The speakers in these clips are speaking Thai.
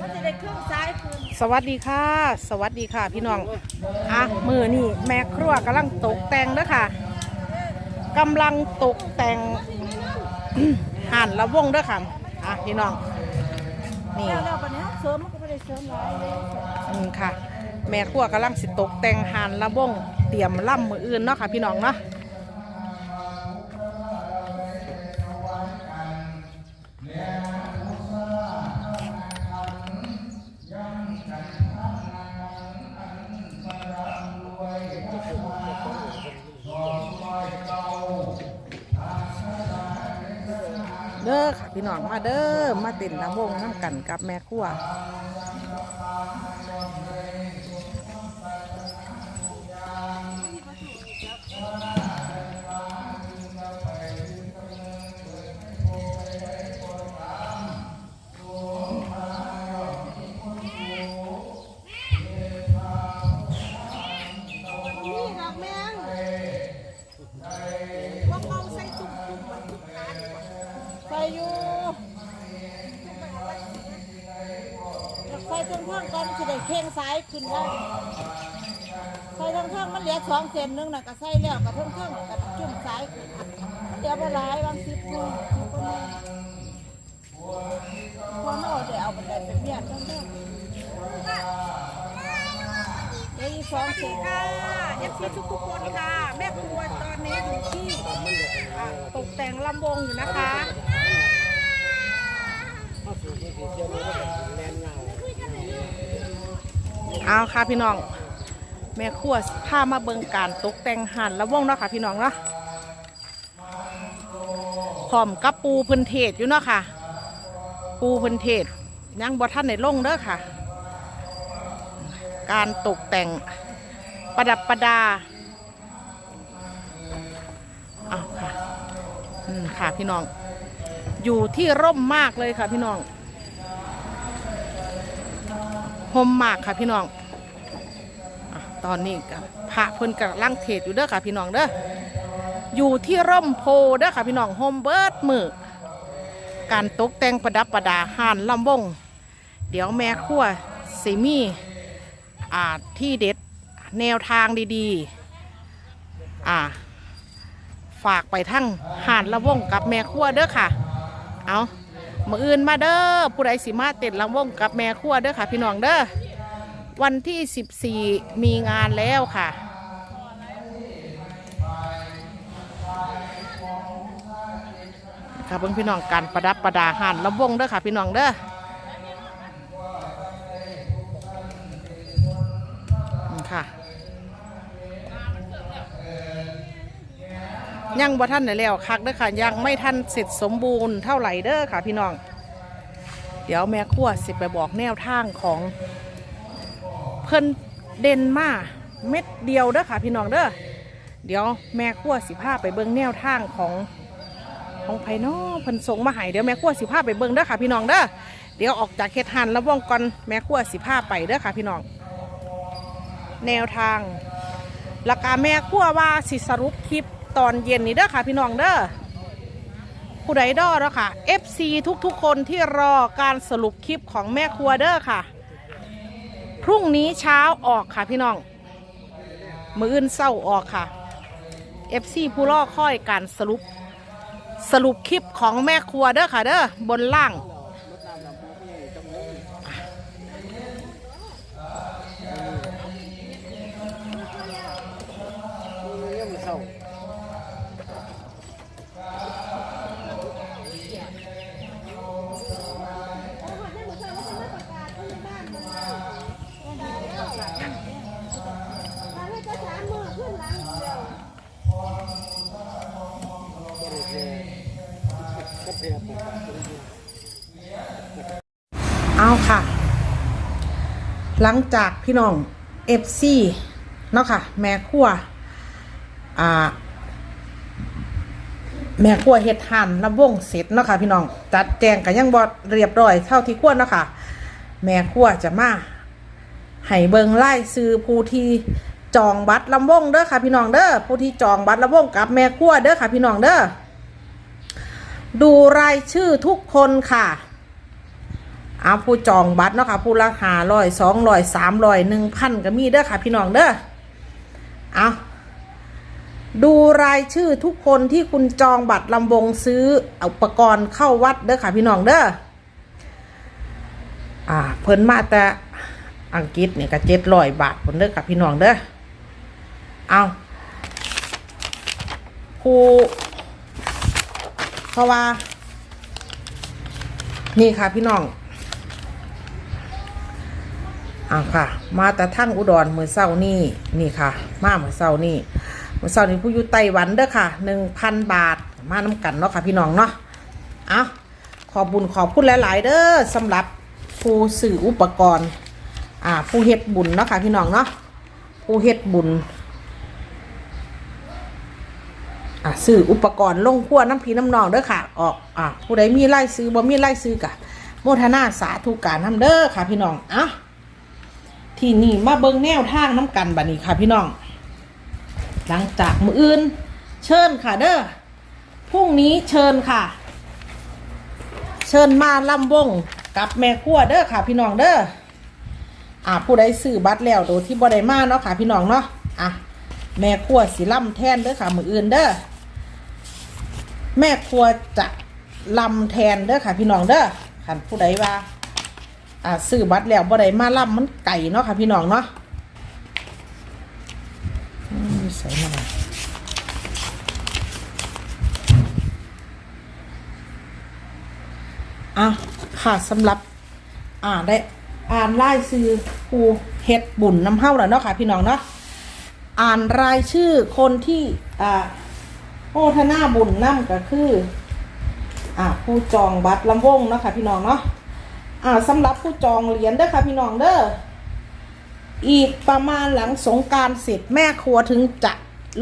มันจะได้เครื่องซ้ายคืนสวัสดีค่ะ สวัสดีค่ะพี่น้องอะมือนี่แม่ครัวกำลังตกแต่งเด้อค่ะกำลังตกแต่ง ห่านละวงเด้อค่ะอะพี่น้องนี่แล้วแล้วปัญญาเสริมมันก็ไม่ได้เสริมหลายเลยอืมค่ะ แม่ครัวกำลังสิตกแต่งห่านละวงเตรียมล่ำมืออื่นเนาะค่ะพี่น้องเนาะ พี่น้องมาเด้อมาต้นละวงน้ำกันกับแม่ครัวนี่ดอกแมงว่าเมาใส่ตุ่มตุ่มมันทุกการใส่อยู่ากใส่ ทั้งท่องก่อนจะได้เข่งซ้ายขึ้นได้ใส่ทั้งท่องมันเหลือสองเซนนึงน่ะก็ใส่แล้วกับทั้งท่องกับจุ่มซ้ายเดี๋ยวไปหลายบางสิบมือสิบกว่ามือพอมันออกเดี๋ยวเอาไปได้เป็นเมียทั้งท่องเดี๋ยวอีกสองเสียค่ะเอฟซีทุกทุกๆคนค่ะ แม่ครัวตอนนี้อยู่ที่อ่าตกแต่งลำวงอยู่นะคะ เเอาค่ะพี่น้อง แม่ครัวพามาเบิงการตกแต่งหันละวงเนาะค่ะพี่น้องเนาะพร้อมกับปูพื้นเทศอยู่เนาะค่ะ ปูพื้นเทศยังบ่ท่านในลงเด้อค่ะ การตกแต่งประดับประดาอ้าวค่ะ อืมค่ะพี่น้อง อยู่ที่ร่มมากเลยค่ะพี่น้อง ห่มมากค่ะพี่น้องอตอนนี้กับพระเพิ่นกับล่างเทศอยู่เด้อค่ะพี่น้องเด้ออยู่ที่ร่มโพเด้อค่ะพี่น้องโฮมเบิร์ดมือการตกแต่งประดับประดาห่านลำวง เดี๋ยวแม่ครัวสิมีอ่าที่เด็ดแนวทางดีๆอ่าฝากไปทั้งหานละวงกับแม่ครัวเด้อค่ะ เอา มืออื่นมาเด้อผู้ใดสิมาเต็ดละวงกับแม่ขั้วเด้อค่ะ พี่น้องเด้อวันที่ 14 มีงานแล้วค่ะ ค่ะเพิ่งพี่น้องการประดับประดาหานละวงเด้อค่ะ พี่น้องเด้อ ยังบ่ท่านได้แล้วคักเด้อค่ะ ยังไม่ท่านเสร็จสมบูรณ์เท่าไหร่เด้อค่ะพี่น้อง เดี๋ยวแม่ครัวสิไปบอกแนวทางของเพิ่นเดนมาเม็ดเดียวเด้อค่ะพี่น้องเด้อเดี๋ยวแม่ครัวสิพาไปเบิ่งแนวทางของของไผนอเพิ่นส่งมาให้เดี๋ยวแม่ครัวสิพาไปเบิ่งเด้อค่ะพี่น้องเด้อเดี๋ยวออกจากเฮ็ดหันแล้วว่องก่อนแม่ครัวสิพาไปเด้อค่ะพี่น้อง แนวทางหลักการแม่ครัวว่าสิสรุปคลิป ตอนเย็นนี้เด้อค่ะพี่น้องเด้อผู้ใดดอแล้วค่ะ FC ทุกๆคนที่รอการสรุปคลิปของแม่ครัวเด้อค่ะ พรุ่งนี้เช้าออกค่ะพี่น้อง มืออื่นเศร้าออกค่ะ FC ผู้รอค่อยการสรุปสรุปคลิปของแม่ครัวเด้อค่ะเด้อบนล่าง เอาค่ะ หลังจากพี่น้องเอฟซีเนาะค่ะ แม่ครัวอ่าแม่ครัวเฮ็ดหันลำวงเสร็จเนาะค่ะพี่น้อง จัดแจงกันยังบอดเรียบร้อยเท่าที่ควรเนาะค่ะ แม่ครัวจะมาให้เบิงไล่ซื้อผู้ที่จองบัตรลำวงเด้อค่ะพี่น้องเด้อผู้ที่จองบัตรลำวงกับแม่ครัวเด้อค่ะพี่น้องเด้อ ดูรายชื่อทุกคนค่ะเอาผู้จองบัตรเนาะค่ะผู้ราคาร้อยสองร้อยสามร้อยหนึ่งพันก็มีเด้อค่ะ พี่น้องเด้อเอาดูรายชื่อทุกคนที่คุณจองบัตรลำวงซื้ออุปกรณ์เข้าวัดเด้อค่ะ พี่น้องเด้ออ่าเพิ่นมาแต่อังกฤษเนี่ยก็เจ็ดร้อยบาทคนเด้อค่ะ พี่น้องเด้อเอาผู้ ราะว่า นี่ค่ะพี่น้องอ่าค่ะ มาแต่ทั้งอุดรมือเศร้านี่นี่ค่ะ มามือเศร้านี่มือเศร้านี่ผู้อยู่ไต้หวันเด้อค่ะหนึ่งพันบาทมาน้ำกันเนาะค่ะพี่น้องเนาะเอาขอบบุญขอบคุณหลาย ๆ เด้อสำหรับผู้สื่ออุปกรณ์ อ่าผู้เฮ็ดบุญเนาะค่ะพี่น้องเนาะผู้เฮ็ดบุญ อะซื้ออุปกรณ์ลงขั้วน้ำพีน้ำนองเด้อค่ะ ออกอะผู้ใดมีไล่ซื้อบ่มีไล่ซื้อกะโมทนาสาธุการทำเด้อค่ะ พี่น้องอะที่นี่มาเบิ่งแนวทางน้ำกันบัดนี้ค่ะ พี่น้อง หลังจากมืออื่น เชิญค่ะเด้อพรุ่งนี้เชิญค่ะ เชิญมาล่ำวงกับแม่ขั้วเด้อค่ะ พี่น้องเด้ออะผู้ใดซื้อบัตรแล้วโดยที่บ่ได้มาเนาะค่ะ พี่น้องเนาะอะแม่ครัวสิล่ำแทนเด้อค่ะมืออื่นเด้อ แม่ครัวจะลำแทนเด้อค่ะ พี่น้องเด้อขันผู้ใดว่า อ่าซื้อบัตรแล้วบ่ได้มาลำมันไก่เนาะค่ะ พี่น้องเนาะใส่มาอะค่ะสำหรับอ่านได้อ่านไล่ซื้อผู้เฮ็ดบุญน้ำเฮ้าแล้วเนาะค่ะ พี่น้องเนาะอ่านรายชื่อคนที่อ่า อ้ทนาบุญนั่มก็คืออ่าผู้จองบัตรลำวงเนาะค่ะพี่น้องเนาะอ่าสำหรับผู้จองเหรียญเด้อค่ะพี่น้องเด้ออีกประมาณหลังสงการเสร็จแม่ครัวถึงจะ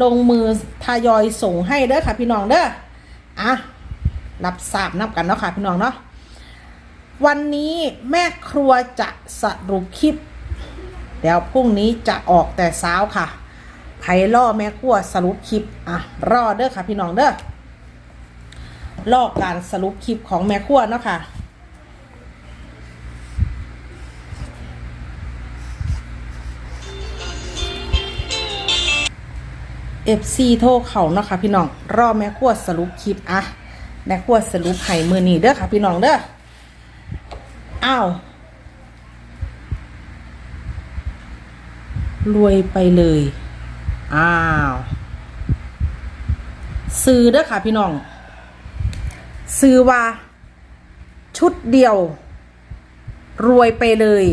ลงมือทยอยส่งให้เด้อค่ะพี่น้องเด้ออะรับทราบนับกันเนาะค่ะพี่น้องเนาะวันนี้แม่ครัวจะสรุปคลิป เดี๋ยวพรุ่งนี้จะออกแต่เช้าค่ะ ผล่อแม่ครัวสรุปคลิป อะ รอเด้อค่ะ พี่น้องเด้อรอการสรุปคลิปของแม่ครัวเนาะค่ะเอฟซีโทรเขาเนาะค่ะพี่น้อง รอแม่ครัวสรุปคลิปอะแม่ครัวสรุปให้มือนีเด้อค่ะ พี่น้องเด้อ อ้าว รวยไปเลย อ้าว ซื้อเด้อค่ะพี่น้อง ซื้อว่า ชุดเดียว รวยไปเลย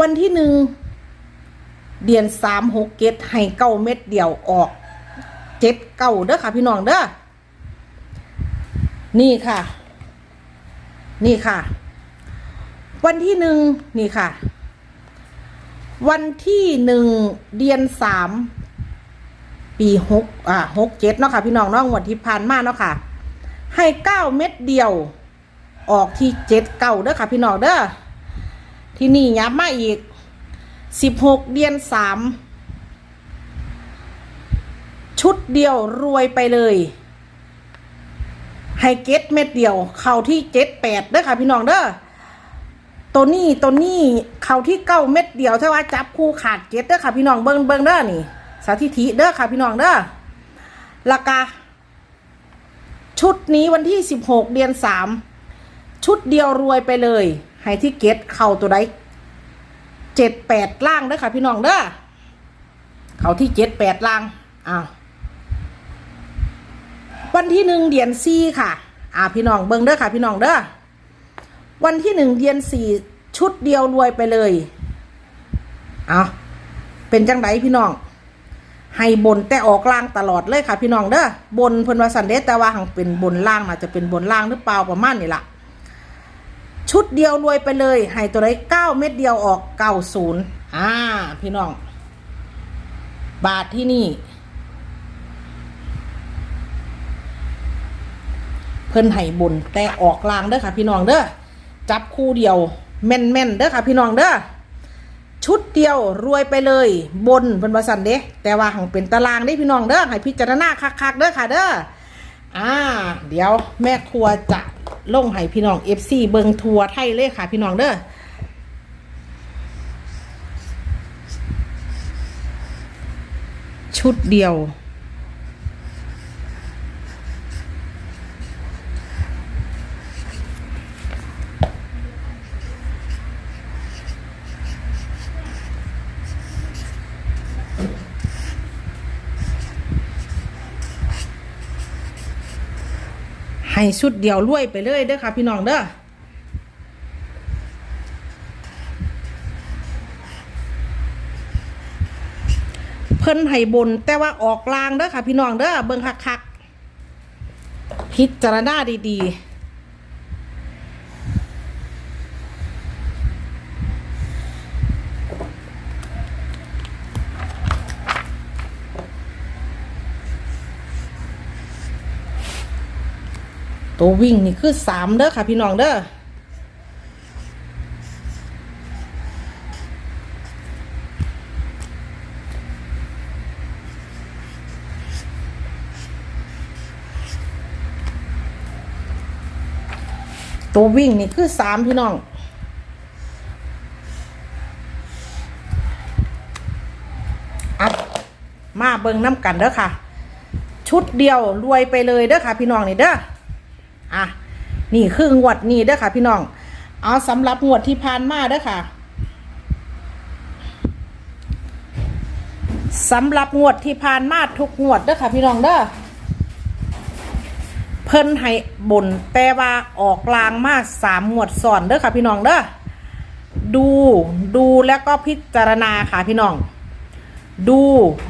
วันที่หนึ่งเดือนสามหกเกตให้เก้าเม็ดเดียวออกเจ็ดเก้าเด้อค่ะพี่น้องเด้อ นี่ค่ะ นี่ค่ะ วันที่หนึ่งนี่ค่ะ วันที่หนึ่งเดือนสามปีหกอ่าหกเจ็ดเนาะค่ะ พี่น้องเนาะงวดที่ผ่านมาเนาะค่ะ ให้เก้าเม็ดเดียว ออกที่เจ็ดเก้าเด้อค่ะ พี่น้องเด้อที่นี่ย้ำมาอีกสิบหกเดือนสามชุดเดียวรวยไปเลย ให้เก็ตเม็ดเดียว เข้าที่เจ็ดแปดเด้อค่ะ พี่น้องเด้อ ตัวนี้ตัวนี้เขาที่เก้าเม็ดเดียวถ้าว่าจับคู่ขาดเจ็ดเด้อค่ะพี่น้องเบิ้งเบิ้งเด้อนี่สาธิติเด้อค่ะพี่น้องเด้อราคาชุดนี้วันที่สิบหกเดือนสามชุดเดียวรวยไปเลยให้ที่เก็ตเข้าตัวใดเจ็ดแปดล่างเด้อค่ะพี่น้องเด้อเขาที่เจ็ดแปดล่างอ้าววันที่หนึ่งเดือนสี่ค่ะ อ่าพี่น้องเบิ้งเด้อค่ะพี่น้องเด้อ วันที่หนึ่งเดือนสี่ชุดเดียวรวยไปเลย เอาเป็นจังไดพี่น้อง ให้บนแต่ออกล่างตลอดเลยค่ะ พี่น้องเด้อบนเพิ่นว่าสันเดสแต่ว่าหังเป็นบนล่างน่าจะเป็นบนล่างหรือเปล่าประมาณนี้ละชุดเดียวรวยไปเลย ให้ตัวใดเก้าเม็ดเดียวออกเก้าศูนย์อ่า พี่น้อง บาทที่นี่ เพิ่นให้บนแต่ออกล่างเด้อค่ะ พี่น้องเด้อ จับคู่เดียวแม่นแม่นเด้อค่ะ พี่น้องเด้อชุดเดียวรวยไปเลย บนเพิ่นว่าซั่นเด้แต่ว่าหังเป็นตารางเด้พี่น้องเด้อให้พิจารณาคักๆเด้อค่ะเด้ออ่า เดี๋ยวแม่ครัวจะลงให้พี่น้อง FC เบิงทัวไทยเลยค่ะ พี่น้องเด้อชุดเดียว ให้ชุดเดียวรวยไปเลยเด้อค่ะ พี่น้องเด้อเพิ่นให้บนแต่ว่าออกลางเด้อค่ะ พี่น้องเด้อเบิ่งคักๆพิจารณาดีๆ ตัววิ่งนี่คือสามเด้อค่ะ พี่น้องเด้อตัววิ่งนี่คือสามพี่น้อง อัดมาเบิงน้ำกันเด้อค่ะ ชุดเดียวรวยไปเลยเด้อค่ะ พี่น้องนี่เด้อ อะนี่คืองวดนี้เด้อค่ะ พี่น้อง เอาสำหรับงวดที่ผ่านมาเด้อค่ะสำหรับงวดที่ผ่านมาทุกงวดเด้อค่ะ พี่น้องเด้อเพิ่นให้บนแต่ว่าออกลางมาสามงวดซ้อนเด้อค่ะ พี่น้องเด้อดูดูแล้วก็พิจารณาค่ะพี่น้อง ดู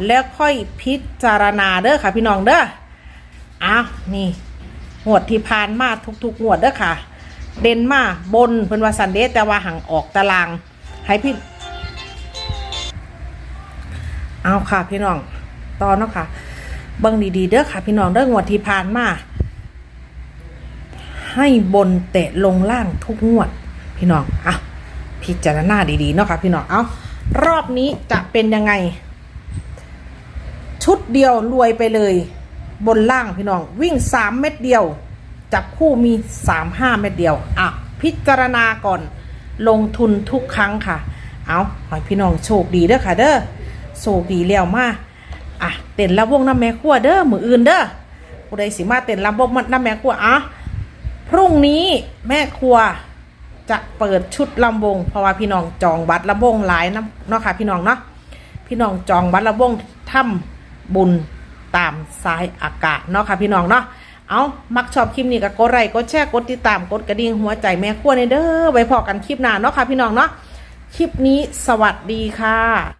แล้วค่อยพิจารณาเด้อค่ะ พี่น้องเด้ออ้าวนี่ งวดที่ผ่านมาทุกๆงวดเด้อค่ะ เด่นมาบนเพิ่นว่าซันเดย์แต่ว่าหังออกตาราง ให้พี่ เอาค่ะพี่น้องตอนเนาะค่ะเบิ่งดีๆเด้อค่ะ พี่น้องเด้องวดที่ผ่านมาให้บนเตะลงล่างทุกงวด พี่น้องอะพิจารณาดีๆเนาะค่ะพี่น้องเอารอบนี้จะเป็นยังไง ชุดเดียวรวยไปเลย บนล่างพี่น้องวิ่งสามเม็ดเดียว จับคู่มีสามห้าเม็ดเดียว อะ พิจารณาก่อนลงทุนทุกครั้งค่ะ เอาขอพี่น้องโชคดีเด้อค่ะ เด้อโชคดีแล้วมาอะเต้นลำวงน้ำแม่ขั้วเด้อมืออื่นเด้อผู้ใดสิมาเต้นลำวงน้ำแม่ขั้วอะพรุ่งนี้แม่ครัวจะเปิดชุดลำวง เพราะว่าพี่น้องจองบัตรลำวงหลายนะเนาะค่ะ พี่น้องเนาะพี่น้องจองบัตรลำวงถ้ำบุญ ตามสายอากาศเนาะค่ะพี่น้องเนาะเอามักชอบคลิปนี้ก็กดไลค์กดแชร์กดติดตามกดกระดิ่งหัวใจแม่ขั้วในเด้อไว้พอกันคลิปหน้าเนาะค่ะพี่น้องเนาะคลิปนี้สวัสดีค่ะ